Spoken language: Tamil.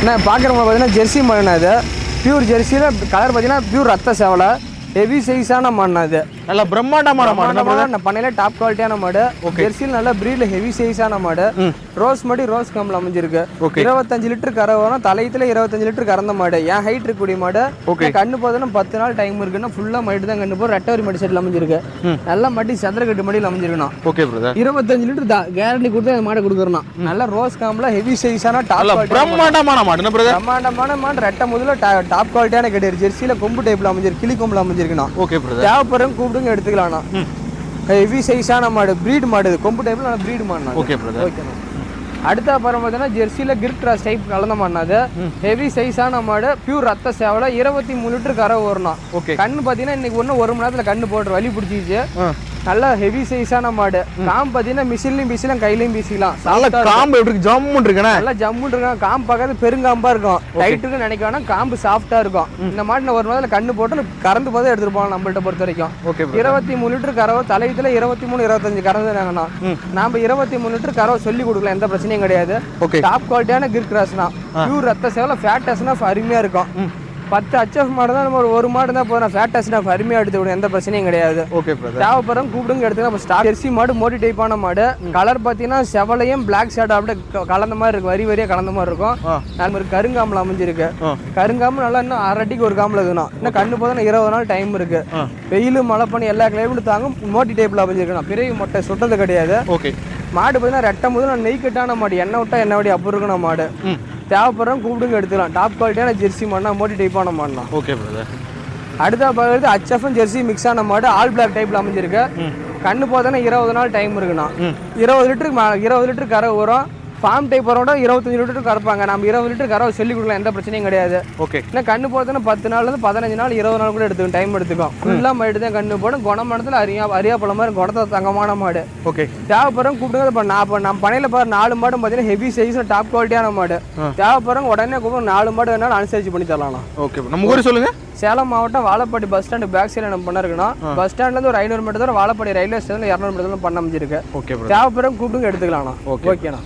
அண்ணா பார்க்குறவங்க பார்த்தீங்கன்னா ஜெர்சி மாடுண்ணா இது. பியூர் ஜெர்சியில் கலர் பார்த்தீங்கன்னா பியூர் ரத்த சேவலை. ஹெவி சைஸான மாடுண்ணா இது. நல்ல பிரம்மாண்டமான மாடு? நம்ம பண்ணையில டாப் குவாலிட்டியான மாடு. ஜெர்சியில் நல்ல பிரீட்ல ஹெவி சைஸான மாடு. ரோஸ் மாடி ரோஸ் கம்பில் அமைஞ்சிருக்கு. இருபத்தஞ்சு லிட்டர் கரை வரும். தலையத்துல இருபத்தஞ்சு லிட்டர் கறந்த மாடு. ஏன் ஹைட் இருக்கக்கூடிய மாடு. கண்ணு போதுன்னா பத்து நாள் டைம் இருக்குன்னா ஃபுல்லா மடி தான் கண்ணு போகும் ரெட்டவரி மடி செட்டில் அமைஞ்சிருக்கு. நல்ல மடி சதுரக்கட்டு மடியில் அமைஞ்சிருக்கணும். ஓகே பிரதர் இருபத்தஞ்சு லிட்டர் கேரண்டி கொடுத்து அந்த மாடை கொடுக்குறோம் நல்ல ரோஸ் காம்பில் ஹெவி சைஸான டாப் பிரம்மாண்டமான மாடு. என்ன பிரதர் பிரம்மாண்டமான மாடு. ரெட்டை முதல்ல டாப் குவாலிட்டியான கிடையாது ஜெர்சியில் கொம்பு டைப்ல அமைஞ்சிருக்கு. கிளி கொம்புல அமைஞ்சிருக்கணும். ஓகே பிரதர் தேவைப்படுறவங்க கூப்பிடுங்க எடுத்துக்கலாம்ண்ணா. ஹெவி சைஸான மாடு ப்ரீட் மாடு இது. கொம்பு டைப்ல நான் ப்ரீட் மாடுண்ணா ஓகே ஓகேண்ணா அடுத்த அப்புறம் பார்த்தீங்கன்னா ஜெர்சியில் கிரிட் கிராஸ் டைப் கலந்த மாடுனா அது ஹெவி சைஸான மாடு பியூர் ரத்த சேவலை இருபத்தி மூணு லிட்டர் கரை வரணும் ஓகே கண்ணு பார்த்தீங்கன்னா இன்னைக்கு ஒன்று ஒரு மணி நேரத்தில் கண்ணு போட்டு வலி பிடிச்சிச்சு நல்ல ஹெவி சைஸான மாடு. காம்பு பார்த்தீங்கன்னா மிஷின்லையும் பீசலாம் கையிலையும் பீசிக்கலாம். நல்ல காம்பு எப்படி இருக்கு? ஜம்முன்னு இருக்குண்ணே. நல்லா ஜம்முன்னு இருக்கும் காம்பு பார்க்கறது பெருங்காம்பா இருக்கும். டைட்டுக்கு நினைக்க காம்பு சாஃப்டா இருக்கும். இந்த நான் ஒரு நாள் கண்ணு போட்டு கறந்து போதே எடுத்துட்டு போகலாம் நம்மள்ட்ட பொறுத்த வரைக்கும் ஓகே இருபத்தி மூணு லிட்டர் கறவை தலையத்துல இருபத்தி மூணு இருபத்தஞ்சு கறந்துனாங்கண்ணா நாம இருபத்தி மூணு லிட்டர் கறவை சொல்லி கொடுக்கலாம். எந்த பிரச்சனையும் கிடையாது. டாப் குவாலிட்டியான கிர் கிராஸ்னா பியூர் ரத்த சேவல ஃபேட்டஸ்னா அருமையா இருக்கும். பத்து ஹச்எஃப் மாடு தான் நம்ம ஒரு மாடு தான் போதும். ஃபேட்டஸ்னா அருமையா எடுத்து விடும் எந்த பிரச்சனையும் கிடையாது. ஓகே பிரதர் தேவைப்படுறோம் கூப்பிடுங்க எடுத்துக்கலாம். இப்போ ஸ்டார் ஜெர்சி மாடு மோடி டைப்பான மாடு. கலர் பார்த்தீங்கன்னா செவலையும் பிளாக் ஷேட் அப்படியே கலந்த மாதிரி இருக்கும். வரி வரியா கலந்த மாதிரி இருக்கும். மாதிரி கருங்காம்பில் அமைஞ்சிருக்கு. ஆ. கருங்காம்பு நல்லா இன்னும் அரை அடிக்கு ஒரு காம்பில் இருக்கணும் இன்னும் கண்ணு போதும் இருபது நாள் டைம் இருக்கு. ஆ. வெயில் மழை பண்ணி எல்லா கிளைமேட்டும் தாங்கும். மோட்டி டைப்பில் அமைஞ்சிருக்கணும் பிறகு மொட்டை சுட்டது கிடையாது. ஓகே மாடு பார்த்தீங்கன்னா ரெட்டை முதல்ல நெய் கட்டான மாடு. எண்ணெய் விட்டா எண்ணெய் வடி அப்போ இருக்கணும் மாடு தேவைப்படுறோம் கூப்பிடுங்க எடுத்துக்கலாம். டாப் குவாலிட்டியான ஜெர்சி மாடுனா மோட்டி டைப்பான மாடுனா ஓகே பிரதர் அடுத்த பார்க்கறது ஹச்எஃப்எம் ஜெர்சி மிக்ஸ் ஆன மாடு ஆல் பிளாக் டைப்ல அமைஞ்சிருக்கு. கண்ணு போதனா இருபது நாள் டைம் இருக்குண்ணா. இருபது லிட்டருக்கு இருபது லிட்டர் கரை வரும் ஃபார்ம் டைப் வரோட இருபத்தஞ்சு லிட்டர் கறப்பாங்க. நம்ம இருபது லிட்டர் கறவை சொல்லி கொடுக்கலாம். எந்த பிரச்சனையும் கிடையாது. ஓகே ஏன்னா கண்ணு போதுன்னா பத்து நாள்லேருந்து பதினஞ்சு நாள் இருபது நாள் கூட எடுத்துக்கும் டைம் எடுத்துக்கும் ஃபுல்லாக மாடு தான் கண்ணு போடும். குணமானத்தில் அரியா அரியாப்பழம் மாதிரி குணத்தை தங்கமான மாடு. ஓகே தேவைப்படுறவங்க கூப்பிடுங்க. இப்போ நான் இப்போ நம்ம பனையில் பாரு நாலு மாடும் பார்த்தீங்கன்னா ஹெவி சைஸ் டாப் குவாலிட்டியான மாடு. தேவைப்படுறவங்க உடனே கூப்பிடுங்க. நாலு மாடு வேணாலும் அனுசரிச்சு பண்ணி தரலாம். ஓகே நம்ம ஊர் சொல்லுங்க. சேலம் மாவட்டம் Vazhapadi bus stand back side நம்ம பண்ண இருக்கணும். பஸ் ஸ்டாண்ட்லேருந்து ஒரு ஐநூறு மீட்டர் தூரம் வாழப்பாடி ரயில்வே ஸ்டேஷனில் இரநூறு மீட்டர் தூரம் பண்ண அமைஞ்சிருக்கு. ஓகே தேவைப்படுறவங்க கூப்பிடுங்க எடுத்துக்கலாம்ண்ணா. Okay. ஓகேண்ணா